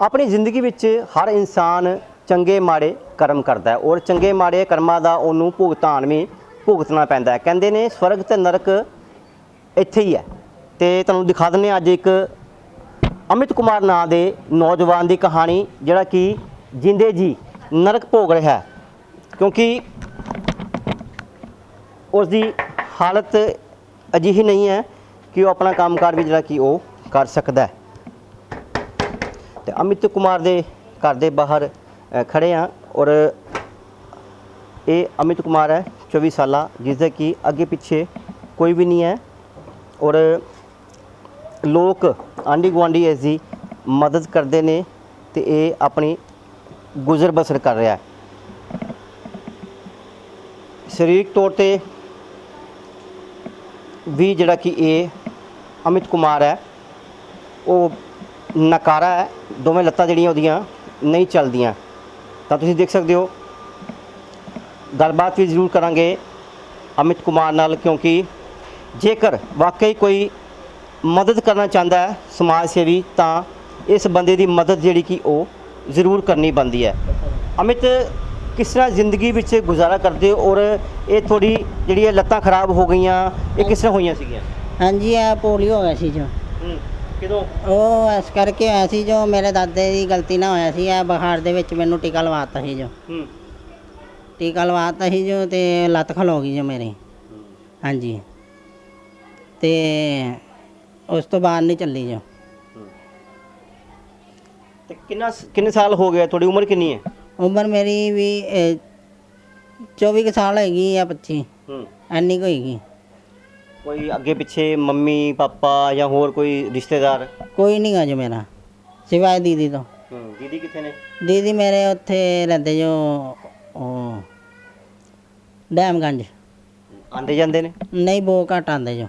ਆਪਣੀ ਜ਼ਿੰਦਗੀ ਵਿੱਚ ਹਰ ਇਨਸਾਨ ਚੰਗੇ ਮਾੜੇ ਕਰਮ ਕਰਦਾ ਹੈ ਔਰ ਚੰਗੇ ਮਾੜੇ ਕਰਮਾਂ ਦਾ ਉਹਨੂੰ ਭੁਗਤਾਨ ਵੀ ਭੁਗਤਣਾ ਪੈਂਦਾ ਹੈ। ਕਹਿੰਦੇ ਨੇ ਸਵਰਗ ਤੇ ਨਰਕ ਇੱਥੇ ਹੀ ਹੈ। ਤੇ ਤੁਹਾਨੂੰ ਦਿਖਾ ਦਿੰਦੇ ਹਾਂ ਅੱਜ ਇੱਕ ਅਮਿਤ ਕੁਮਾਰ ਨਾਂ ਦੇ ਨੌਜਵਾਨ ਦੀ ਕਹਾਣੀ, ਜਿਹੜਾ ਕਿ ਜਿੰਦੇ ਜੀ ਨਰਕ ਭੋਗ ਰਿਹਾ ਹੈ। ਕਿਉਂਕਿ ਉਸ ਦੀ ਹਾਲਤ ਅਜਿਹੀ ਨਹੀਂ ਹੈ ਕਿ ਉਹ ਆਪਣਾ ਕੰਮਕਾਰ ਵੀ ਜਿਹੜਾ ਕਿ ਉਹ ਕਰ ਸਕਦਾ ਹੈ। ਤੇ ਅਮਿਤ ਕੁਮਾਰ ਦੇ ਘਰ ਦੇ ਬਾਹਰ ਅ, ਖੜੇ ਆ ਔਰ ਇਹ ਅਮਿਤ ਕੁਮਾਰ ਹੈ 24 ਸਾਲਾ ਜਿਸ ਦੇ ਕਿ ਅੱਗੇ ਪਿੱਛੇ ਕੋਈ ਵੀ ਨਹੀਂ ਹੈ ਔਰ ਲੋਕ ਆਂਢੀ ਗੁਆਂਢੀ ਇਸ ਦੀ ਮਦਦ ਕਰਦੇ ਨੇ ਤੇ ਇਹ ਆਪਣੀ ਗੁਜ਼ਰ ਬਸਰ ਕਰ ਰਿਹਾ ਹੈ। ਸਰੀਰਕ ਤੌਰ ਤੇ ਵੀ ਜਿਹੜਾ ਕਿ ਇਹ ਅਮਿਤ ਕੁਮਾਰ ਹੈ ਉਹ ਨਕਾਰਾ ਹੈ ਦੋਵੇਂ ਲੱਤਾਂ ਜਿਹੜੀਆਂ ਉਹਦੀਆਂ ਨਹੀਂ ਚੱਲਦੀਆਂ। ਤਾਂ ਤੁਸੀਂ ਦੇਖ ਸਕਦੇ ਹੋ ਗੱਲਬਾਤ ਵੀ ਜ਼ਰੂਰ ਕਰਾਂਗੇ ਅਮਿਤ ਕੁਮਾਰ ਨਾਲ ਕਿਉਂਕਿ ਜੇਕਰ ਵਾਕਈ ਕੋਈ ਮਦਦ ਕਰਨਾ ਚਾਹੁੰਦਾ ਹੈ ਸਮਾਜ ਸੇਵੀ ਤਾਂ ਇਸ ਬੰਦੇ ਦੀ ਮਦਦ ਜਿਹੜੀ ਕਿ ਉਹ ਜ਼ਰੂਰ ਕਰਨੀ ਬਣਦੀ ਹੈ। ਅਮਿਤ ਕਿਸ ਤਰ੍ਹਾਂ ਜ਼ਿੰਦਗੀ ਵਿੱਚ ਗੁਜ਼ਾਰਾ ਕਰਦੇ ਹੋ ਔਰ ਇਹ ਥੋੜੀ ਜਿਹੜੀ ਇਹ ਲੱਤਾਂ ਖਰਾਬ ਹੋ ਗਈਆਂ ਇਹ ਕਿਸ ਤਰ੍ਹਾਂ ਹੋਈਆਂ ਸੀਗੀਆਂ? ਹਾਂਜੀ ਆ ਪੋਲੀਓ ਹੋ ਗਿਆ ਸੀ ਜੋ। ਹੂੰ। ਕਿਦੋਂ? ਉਹ ਇਸ ਕਰਕੇ ਹੋਇਆ ਸੀ ਜੋ ਮੇਰੇ ਦਾਦੇ ਦੀ ਗਲਤੀ ਨਾਲ ਹੋਇਆ ਸੀ ਇਹ ਬੁਖਾਰ ਦੇ ਵਿੱਚ ਮੈਨੂੰ ਟੀਕਾ ਲਵਾਤਾ ਸੀ ਜੋ। ਹੂੰ। ਟੀਕਾ ਲਵਾਤਾ ਸੀ ਜੋ ਤੇ ਲੱਤ ਖਲੋ ਗਈ ਜੋ ਮੇਰੀ। ਹਾਂਜੀ। ਤੇ ਉਸ ਤੋਂ ਬਾਅਦ ਨਹੀਂ ਚੱਲੀ ਜੋ। ਤੇ ਕਿੰਨਾ ਕਿੰਨੇ ਸਾਲ ਹੋ ਗਏ ਤੁਹਾਡੀ ਉਮਰ ਕਿੰਨੀ ਹੈ? ਉਮਰ ਮੇਰੀ ਵੀ ਅਹ, 24 ਕੁ ਸਾਲ ਹੈਗੀ ਆ 25 ਹੂੰ। ਐਨੀ ਕੁ ਹੋਏਗੀ। ਕੋਈ ਅੱਗੇ ਪਿੱਛੇ ਮੰਮੀ ਪਾਪਾ ਜਾਂ ਹੋਰ ਕੋਈ ਰਿਸ਼ਤੇਦਾਰ? ਕੋਈ ਨਹੀਂ ਗਾ ਜੋ ਮੇਰਾ ਸਿਵਾਏ ਦੀਦੀ ਤੋਂ। ਹੂੰ ਦੀਦੀ ਕਿੱਥੇ ਨੇ? ਦੀਦੀ ਮੇਰੇ ਉੱਥੇ ਰਹਿੰਦੇ ਜੋ ਉਹ ਡੈਮਗੰਜ। ਆਂਦੇ ਜਾਂਦੇ ਨੇ? ਨਹੀਂ ਬਹੁ ਘੱਟ ਆਉਂਦੇ ਜੋ।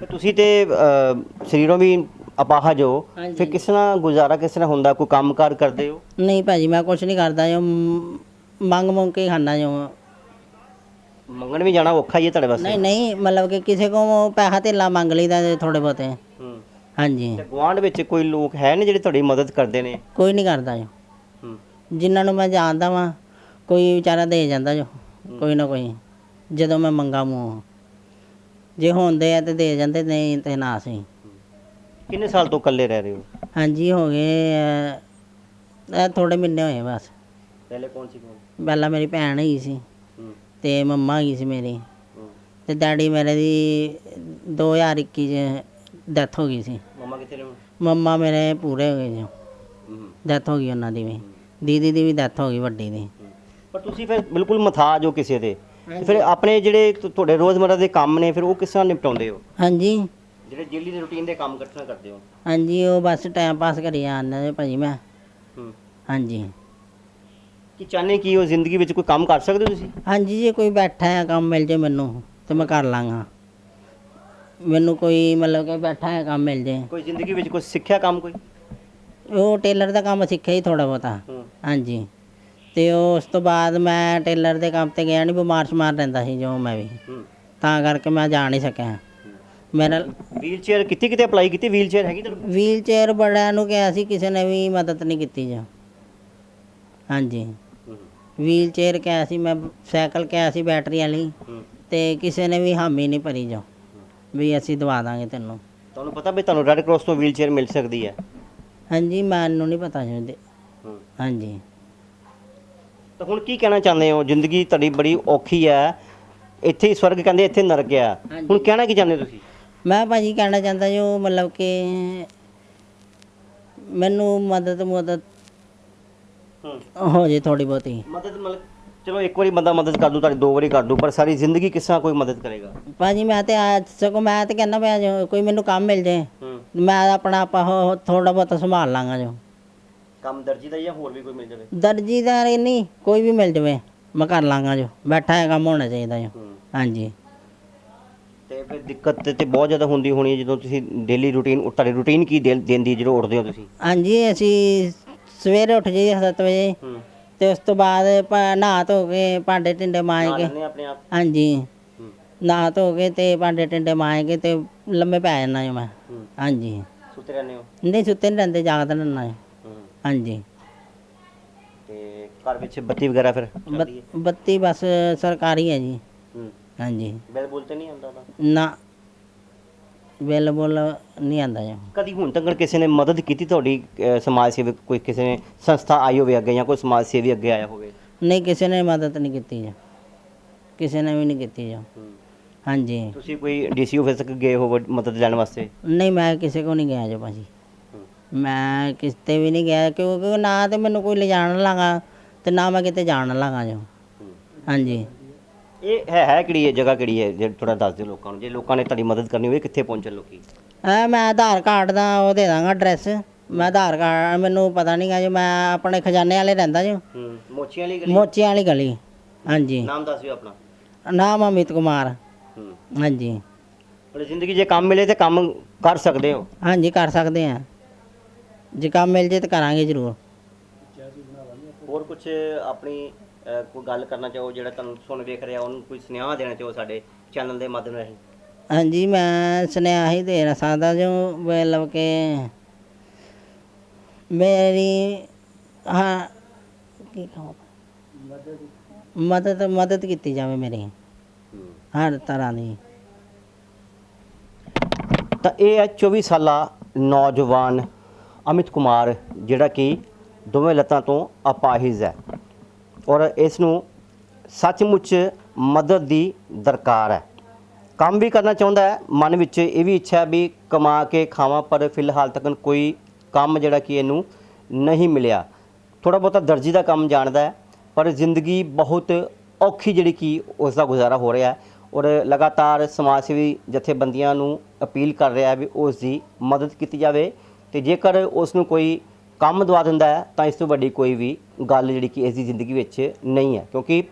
ਤੇ ਤੁਸੀਂ ਤੇ ਅਹ, ਸਰੀਰੋਂ ਵੀ ਅਪਾਹਜ ਹੋ ਹਾਂਜੀ। ਫਿਰ ਕਿਸ ਤਰ੍ਹਾਂ ਗੁਜ਼ਾਰਾ ਕਿਸ ਤਰ੍ਹਾਂ ਹੁੰਦਾ? ਕੋਈ ਕੰਮਕਾਰ ਕਰਦੇ ਹੋ? ਨਹੀਂ ਭਾਜੀ ਮੈਂ ਕੁਛ ਨਹੀਂ ਕਰਦਾ ਜੋ ਮ- ਮੰਗ ਮੰਗ ਕੇ ਖਾਣਾ ਜੋ। ਮੰਗਣ ਵੀ ਜਾਣਾ ਔਖਾ ਹੀ ਹੈ ਤੁਹਾਡੇ ਵਾਸਤੇ? ਨਹੀਂ ਨਹੀਂ ਮਤਲਬ ਕਿ ਕਿਸੇ ਕੋ ਪੈਸਾ ਧੇਲਾ ਮੰਗ ਲਈਦਾ ਥੋੜੇ ਬਹੁਤੇ। ਹੂੰ। ਹਾਂਜੀ। ਤੇ ਗੁਆਂਢ ਵਿੱਚ ਕੋਈ ਲੋਕ ਹੈ ਨੇ ਜਿਹੜੇ ਤੁਹਾਡੀ ਮਦਦ ਕਰਦੇ ਨੇ? ਕੋਈ ਨਹੀਂ ਕਰਦਾ ਜੋ। ਹੂੰ। ਜਿਨ੍ਹਾਂ ਨੂੰ ਮੈਂ ਜਾਣਦਾ ਵਾਂ ਕੋਈ ਵਿਚਾਰਾ ਦੇ ਜਾਂਦਾ ਜੋ ਕੋਈ ਨਾ ਕੋਈ। ਜਦੋਂ ਮੈਂ ਮੰਗਾ ਮੂੰਹ ਜੇ ਹੁੰਦੇ ਆ ਤੇ ਦੇ ਜਾਂਦੇ ਨਹੀਂ ਤੇ ਨਾ ਸਹੀ ਕਿੰਨੇ ਸਾਲ ਤੋਂ ਇਕੱਲੇ ਰਹਿ ਰਹੇ ਹੋ? ਹਾਂਜੀ ਹੋ ਗਏ ਅਹ, ਇਹ ਥੋੜੇ ਮਹੀਨੇ ਹੋਏ ਬਸ। ਪਹਿਲੇ ਕੌਣ ਸੀ ਕੌਣ? ਪਹਿਲਾਂ ਮੇਰੀ ਭੈਣ ਹੈਗੀ ਸੀ। ਹੂੰ ਤੇ ਮੰਮਾ ਹੈਗੀ ਸੀ ਮੇਰੀ। ਤੇ ਡੈਡੀ ਮੇਰੇ ਦੀ 2021 ਚ ਡੈਥ ਹੋ ਗਈ ਸੀ। ਮਮਾ ਕਿੱਥੇ ਨੇ ਹੁਣ? ਮੰਮਾ ਮੇਰੇ ਪੂਰੇ ਹੋ ਗਏ ਜੀ। ਹੂੰ ਡੈਥ ਹੋ ਗਈ ਉਹਨਾਂ ਦੀ ਵੀ। ਦੀਦੀ ਦੀ ਵੀ ਡੈਥ ਹੋ ਗਈ ਵੱਡੀ ਦੀ। ਪਰ ਤੁਸੀਂ ਫਿਰ ਬਿਲਕੁਲ ਮਥਾਜ ਹੋ ਕਿਸੇ ਦੇ। ਤੇ ਫਿਰ ਆਪਣੇ ਜਿਹੜੇ ਤੁ- ਤੁਹਾਡੇ ਰੋਜ਼ਮਰਰਾ ਦੇ ਕੰਮ ਨੇ ਫਿਰ ਉਹ ਕਿਸ ਤਰ੍ਹਾਂ ਨਿਪਟਾਉਂਦੇ ਹੋ? ਹਾਂਜੀ। ਜਿਹੜੇ ਡੇਲੀ ਦੇ ਰੁਟੀਨ ਦੇ ਕੰਮ ਕਿਸ ਤਰ੍ਹਾਂ ਕਰਦੇ ਹੋ? ਹਾਂਜੀ ਉਹ ਬਸ ਟਾਈਮ ਪਾਸ ਕਰੀ ਜਾਂਦਾ ਭਾਜੀ ਮੈਂ। ਹੂੰ। ਹਾਂਜੀ। ਕੀ ਚਾਹੁੰਦੇ ਕੀ ਹੋ ਜ਼ਿੰਦਗੀ ਵਿੱਚ ਕੋਈ ਕੰਮ ਕਰ ਸਕਦੇ ਹੋ ਤੁਸੀਂ? ਹਾਂਜੀ ਜੇ ਕੋਈ ਬੈਠਾ ਹੈ ਕੰਮ ਮਿਲ ਜੇ ਮੈਨੂੰ ਤੇ ਮੈਂ ਕਰ ਲਾਂਗਾ। ਮੈਨੂੰ ਕੋਈ ਮਤਲਬ ਕਿ ਬੈਠਾ ਹੈ ਕੰਮ ਮਿਲ ਜੇ। ਕੋਈ ਜ਼ਿੰਦਗੀ ਵਿੱਚ ਕੋਈ ਸਿੱਖਿਆ ਕੰਮ ਕੋਈ? ਉਹ ਟੇਲਰ ਦਾ ਕੰਮ ਸਿੱਖਿਆ ਹੀ ਥੋੜਾ ਬਹੁਤਾ। ਹੂੰ। ਹਾਂਜੀ। ਤੇ ਉਸ ਤੋਂ ਬਾਅਦ ਮੈਂ ਟੇਲਰ ਦੇ ਕੰਮ ਤੇ ਗਿਆ ਨਹੀਂ ਬਿਮਾਰ ਸ਼ਮਾਰ ਰਹਿੰਦਾ ਸੀ ਜੋ ਮੈਂ ਵੀ। ਹੂੰ। ਤਾਂ ਕਰਕੇ ਮੈਂ ਜਾ ਨਹੀਂ ਸਕਿਆ। ਮੇਰਾ ਵੀਲ ਚੇਅਰ ਕਿਤੇ ਕਿਤੇ ਅਪਲਾਈ ਕੀਤੀ? ਵੀਲ ਚੇਅਰ ਹੈਗੀ ਕੋਲ? ਵੀਲ ਚੇਅਰ ਬੜਿਆਂ ਨੂੰ ਕਿਹਾ ਸੀ ਕਿਸੇ ਨੇ ਵੀ ਮਦਦ ਨਹੀਂ ਕੀਤੀ ਜੋ। ਹਾਂਜੀ। ਵੀਲ ਚੇਅਰ ਕਿਹਾ ਸੀ ਮੈਂ ਸਾਈਕਲ ਕਿਹਾ ਸੀ ਬੈਟਰੀ ਵਾਲੀ ਤੇ ਕਿਸੇ ਨੇ ਵੀ ਹਾਮੀ ਨਹੀਂ ਭਰੀ ਜੋ ਵੀ ਅਸੀਂ ਦਵਾ ਦਾਂਗੇ ਤੈਨੂੰ। ਤੁਹਾਨੂੰ ਪਤਾ ਵੀ ਤੁਹਾਨੂੰ ਰੈੱਡ ਕਰਾਸ ਤੋਂ ਵੀਲ ਚੇਅਰ ਮਿਲ ਸਕਦੀ ਹੈ? ਹਾਂਜੀ ਮੈਨੂੰ ਨਹੀਂ ਪਤਾ ਜੀ ਉਹਦੇ- ਹਾਂਜੀ। ਤਾਂ ਹੁਣ ਕੀ ਕਹਿਣਾ ਚਾਹੁੰਦੇ ਹੋ? ਜ਼ਿੰਦਗੀ ਤੁਹਾਡੀ ਬੜੀ ਔਖੀ ਹੈ। ਇੱਥੇ ਹੀ ਸਵਰਗ ਕਹਿੰਦੇ ਇੱਥੇ ਨਰਕ ਆ। ਹੁਣ ਕਹਿਣਾ ਕੀ ਚਾਹੁੰਦੇ ਹੋ ਤੁਸੀਂ? ਮੈਂ ਭਾਜੀ ਕਹਿਣਾ ਚਾਹੁੰਦਾ ਜੋ ਮਤਲਬ ਕਿ ਮੈਨੂੰ ਮਦਦ ਮਦਦ ਹੂੰ। ਜੇ ਥੋੜੀ ਬਹੁਤੀ। ਮਦਦ ਮਤਲਬ ਚਲੋ ਇੱਕ ਵਾਰੀ ਬੰਦਾ ਮਦਦ ਕਰ ਦੂ ਤੁਹਾਡੀ ਦੋ ਵਾਰੀ ਕਰ ਦੂ ਪਰ ਸਾਰੀ ਜ਼ਿੰਦਗੀ ਕਿਸ ਤਰ੍ਹਾਂ ਕੋਈ ਮਦਦ ਕਰੇਗਾ? ਭਾਜੀ ਮੈਂ ਤੇ ਆ ਸਗੋਂ ਮੈਂ ਤੇ ਕਹਿੰਦਾ ਪਿਆ ਜੋ ਕੋਈ ਮੈਨੂੰ ਕੰਮ ਮਿਲ ਜੇ ਹੂੰ। ਮੈਂ ਆਪਣਾ ਆਪਾ ਥੋੜਾ ਬਹੁਤ ਸੰਭਾਲ ਲਾਂਗਾ ਜੋ। ਕੰਮ ਦਰਜੀ ਦਾ ਜਾਂ ਹੋਰ ਵੀ ਕੋਈ ਮਿਲ ਜਾਵੇ? ਦਰਜੀ ਦਾ ਨਹੀਂ ਕੋਈ ਵੀ ਮਿਲ ਜਵੇ ਮੈਂ ਕਰ ਲਾਂਗਾ ਜੋ। ਬੈਠਾ ਹੈ ਕੰਮ ਹੋਣਾ ਚਾਹੀਦਾ ਜੋ। ਹੂੰ। ਹਾਂਜੀ। ਤੇ ਫਿਰ ਦਿੱਕਤ ਤੇ- ਤੇ ਬਹੁਤ ਜ਼ਿਆਦਾ ਹੁੰਦੀ ਹੋਣੀ ਹੈ ਜਦੋਂ ਤੁਸੀਂ ਡੇਲੀ ਰੂਟੀਨ ਤੁਹਾਡੀ ਰੂਟੀਨ ਕੀ ਦਿਨ ਦਿਨ ਦੀ ਜਦੋਂ ਉੱਠਦੇ ਹੋ ਤੁਸੀਂ? ਹਾਂਜੀ ਅਸੀਂ ਸਵੇਰੇ ਉੱਠ ਜਾਈਏ 7 ਵਜੇ। ਹੂੰ। ਤੇ ਉਸ ਤੋਂ ਬਾਅਦ ਨਹਾ ਧੋ ਕੇ ਭਾਂਡੇ ਟਿੰਡੇ ਮਾਂਜ ਕੇ। ਲੈਂਦੇ ਆਪਣੇ ਆਪ? ਹਾਂਜੀ। ਹੂੰ। ਨਹਾ ਧੋ ਕੇ ਤੇ ਭਾਂਡੇ ਟਿੰਡੇ ਮਾਂਜ ਕੇ ਤੇ ਲੰਮੇ ਪੈ ਜਾਣਾ ਜੋ ਮੈਂ। ਹੂੰ। ਹਾਂਜੀ। ਸੁੱਤੇ ਰਹਿੰਦੇ ਹੋ? ਨਹੀਂ ਸੁੱਤੇ ਨਹੀਂ ਰਹਿੰਦੇ ਜਾਗਦੇ ਰਹਿਣਾ ਹੂੰ। ਹਾਂਜੀ। ਤੇ ਘਰ ਵਿੱਚ ਬੱਤੀ ਵਗੈਰਾ ਫਿਰ ਬੱਤ- ਬੱਤੀ ਬਸ ਸਰਕਾਰੀ ਹੈ ਜੀ। ਹੂੰ। ਹਾਂਜੀ। ਬਿੱਲ ਬੁੱਲ ਤੇ ਨਹੀਂ ਆਉਂਦਾ ਉਹਦਾ? ਨਾ। ਬਿੱਲ ਬੁੱਲ ਨਹੀਂ ਆਂਦਾ ਜੀ। ਕਦੀ ਹੁਣ ਤੱਕ ਕਿਸੇ ਨੇ ਮਦਦ ਕੀਤੀ ਤੁਹਾਡੀ ਅਹ, ਸਮਾਜ ਸੇਵਕ ਕੋਈ ਕਿਸੇ ਨੇ ਸੰਸਥਾ ਆਈ ਹੋਵੇ ਅੱਗੇ ਜਾਂ ਕੋਈ ਸਮਾਜ ਸੇਵੀ ਅੱਗੇ ਆਇਆ ਹੋਵੇ? ਨਹੀਂ ਕਿਸੇ ਨੇ ਮਦਦ ਨਹੀਂ ਕੀਤੀ ਜੀ। ਕਿਸੇ ਨੇ ਵੀ ਨਹੀਂ ਕੀਤੀ ਜੀ। ਹਾਂਜੀ। ਤੁਸੀਂ ਕੋਈ ਡੀਸੀ ਆਫਿਸ ਤੱਕ ਗਏ ਹੋ ਮਦਦ ਲੈਣ ਵਾਸਤੇ? ਨਹੀਂ ਮੈਂ ਕਿਸੇ ਕੋ ਨਹੀਂ ਗਿਆ ਜੀ ਭਾਜੀ। ਮੈਂ ਕਿਤੇ ਵੀ ਨਹੀਂ ਗਿਆ ਕਿਉਂਕਿ ਨਾ ਤੇ ਮੈਨੂੰ ਕੋਈ ਲਿਜਾਣ ਲੱਗਾ ਤੇ ਨਾ ਮੈਂ ਕਿਤੇ ਜਾਣ ਲੱਗਾ ਜੋ। ਹਾਂਜੀ। ਇਹ ਹੈ ਹੈ ਕਿਹੜੀ ਹੈ ਜਗ੍ਹਾ ਕਿਹੜੀ ਹੈ ਜੇ ਥੋੜਾ ਦੱਸ ਦਿਓ ਲੋਕਾਂ ਨੂੰ ਜੇ ਲੋਕਾਂ ਨੇ ਤੁਹਾਡੀ ਮਦਦ ਕਰਨੀ ਹੋਵੇ ਕਿੱਥੇ ਪਹੁੰਚਣ ਲੋਕੀ? ਐ ਮੈਂ ਆਧਾਰ ਕਾਰਡ ਦਾ ਉਹ ਦੇ ਦਾਂਗਾ ਐਡਰੈਸ ਮੈਂ ਆਧਾਰ ਕਾਰਡ ਮੈਨੂੰ ਪਤਾ ਨਹੀਂਗਾ ਜੀ ਮੈਂ ਆਪਣੇ ਖਜ਼ਾਨੇ ਵਾਲੇ ਰਹਿੰਦਾ ਜੀ। ਹੂੰ ਮੋਚੀਆਂ ਵਾਲੀ ਗਲੀ? ਮੋਚਿਆਂ ਵਾਲੀ ਗਲੀ ਹਾਂਜੀ। ਨਾਮ ਦੱਸ ਦਿਓ ਆਪਣਾ। ਨਾਮ ਅਮਿਤ ਕੁਮਾਰ। ਹੂੰ। ਹਾਂਜੀ। ਪਰ ਜ਼ਿੰਦਗੀ ਜੇ ਕੰਮ ਮਿਲੇ ਤੇ ਕੰਮ ਕਰ ਸਕਦੇ ਹੋ? ਹਾਂਜੀ ਕਰ ਸਕਦੇ ਆ। ਜੇ ਕੰਮ ਮਿਲ ਜੇ ਤਾਂ ਕਰਾਂਗੇ ਜ਼ਰੂਰ। ਹੋਰ ਕੁਝ ਆਪਣੀ ਕੋਈ ਗੱਲ ਕਰਨਾ ਚਾਹੋ ਜਿਹੜਾ ਤੁਹਾਨੂੰ ਸੁਣ ਵੇਖ ਰਿਹਾ ਉਹਨੂੰ ਕੋਈ ਸੁਨੇਹਾ ਦੇਣਾ ਚਾਹੋ ਸਾਡੇ ਚੈਨਲ ਦੇ ਮਾਧਿਅਮ ਰਾਹੀਂ? ਹਾਂਜੀ ਮੈਂ ਸੁਨੇਹਾ ਹੀ ਦੇ ਸਕਦਾ ਜੋ ਮਤਲਬ ਕਿ ਮੇਰੀ ਹਾਂ ਕੀ ਕਹਾਂ? ਮਦਦ ਮਦਦ ਕੀਤੀ ਜਾਵੇ ਮੇਰੀ। ਹਰ ਤਰ੍ਹਾਂ ਦੀ। ਤਾਂ ਇਹ ਹੈ 24 ਸਾਲਾ ਨੌਜਵਾਨ ਅਮਿਤ ਕੁਮਾਰ ਜਿਹੜਾ ਕਿ ਦੋਵੇਂ ਲੱਤਾਂ ਤੋਂ ਅਪਾਹਿਜ ਹੈ। ਔਰ ਇਸ ਨੂੰ ਸੱਚਮੁੱਚ ਮਦਦ ਦੀ ਦਰਕਾਰ ਹੈ। ਕੰਮ ਵੀ ਕਰਨਾ ਚਾਹੁੰਦਾ ਹੈ, ਮਨ ਵਿੱਚ ਇਹ ਵੀ ਇੱਛਾ ਵੀ ਕਮਾ ਕੇ ਖਾਵਾਂ, ਪਰ ਫਿਲਹਾਲ ਤੱਕ ਕੋਈ ਕੰਮ ਜਿਹੜਾ ਕਿ ਇਹਨੂੰ ਨਹੀਂ ਮਿਲਿਆ। ਥੋੜਾ ਬਹੁਤਾ ਦਰਜੀ ਦਾ ਕੰਮ ਜਾਣਦਾ ਹੈ, ਪਰ ਜ਼ਿੰਦਗੀ ਬਹੁਤ ਔਖੀ ਜਿਹੜੀ ਕਿ ਉਸ ਦਾ ਗੁਜ਼ਾਰਾ ਹੋ ਰਿਹਾ ਹੈ ਔਰ ਲਗਾਤਾਰ ਸਮਾਜ ਸੇਵੀ ਜਥੇਬੰਦੀਆਂ ਨੂੰ ਅਪੀਲ ਕਰ ਰਿਹਾ ਹੈ ਵੀ ਉਸ ਦੀ ਮਦਦ ਕੀਤੀ ਜਾਵੇ ਤੇ ਜੇਕਰ ਉਸ ਨੂੰ ਕੋਈ ਕੰਮ ਦਵਾ ਦਿੰਦਾ ਹੈ, ਤਾਂ ਇਸ ਤੋਂ ਵੱਡੀ ਕੋਈ ਵੀ ਗੱਲ ਜਿਹੜੀ ਕਿ ਇਸ ਦੀ ਜ਼ਿੰਦਗੀ ਵਿੱਚ ਨਹੀਂ ਹੈ। ਕਿਉਂਕਿ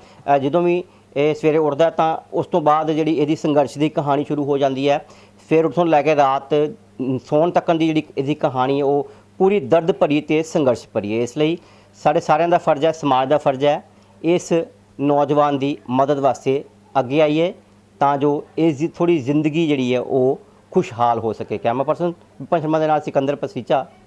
ਜਦੋਂ ਵੀ ਇਹ ਸਵੇਰੇ ਉੱਠਦਾ ਤਾਂ ਉਸ ਤੋਂ ਬਾਅਦ ਜਿਹੜੀ ਇਹਦੀ ਸੰਘਰਸ਼ ਦੀ ਕਹਾਣੀ ਸ਼ੁਰੂ ਹੋ ਜਾਂਦੀ ਹੈ। ਫਿਰ ਉੱਥੋਂ ਲੈ ਕੇ ਰਾਤ ਸੌਣ ਤੱਕਣ ਦੀ ਜਿਹੜੀ ਇਹਦੀ ਕਹਾਣੀ ਹੈ, ਉਹ ਪੂਰੀ ਦਰਦ ਭਰੀ ਤੇ ਸੰਘਰਸ਼ ਭਰੀ ਹੈ। ਇਸ ਲਈ ਸਾਡੇ ਸਾਰਿਆਂ ਦਾ ਫਰਜ਼ ਹੈ, ਸਮਾਜ ਦਾ ਫਰਜ਼ ਹੈ, ਇਸ ਨੌਜਵਾਨ ਦੀ ਮਦਦ ਵਾਸਤੇ ਅੱਗੇ ਆਈਏ, ਤਾਂ ਜੋ ਇਸ ਦੀ ਥੋੜੀ ਜ਼ਿੰਦਗੀ ਜਿਹੜੀ ਹੈ, ਉਹ ਖੁਸ਼ਹਾਲ ਹੋ ਸਕੇ। ਕੈਮਰਾ ਪਰਸਨ ਵਿਪਨ ਸ਼ਰਮਾ ਦੇ ਨਾਲ ਸਿਕੰਦਰ ਪਸੀਚਾ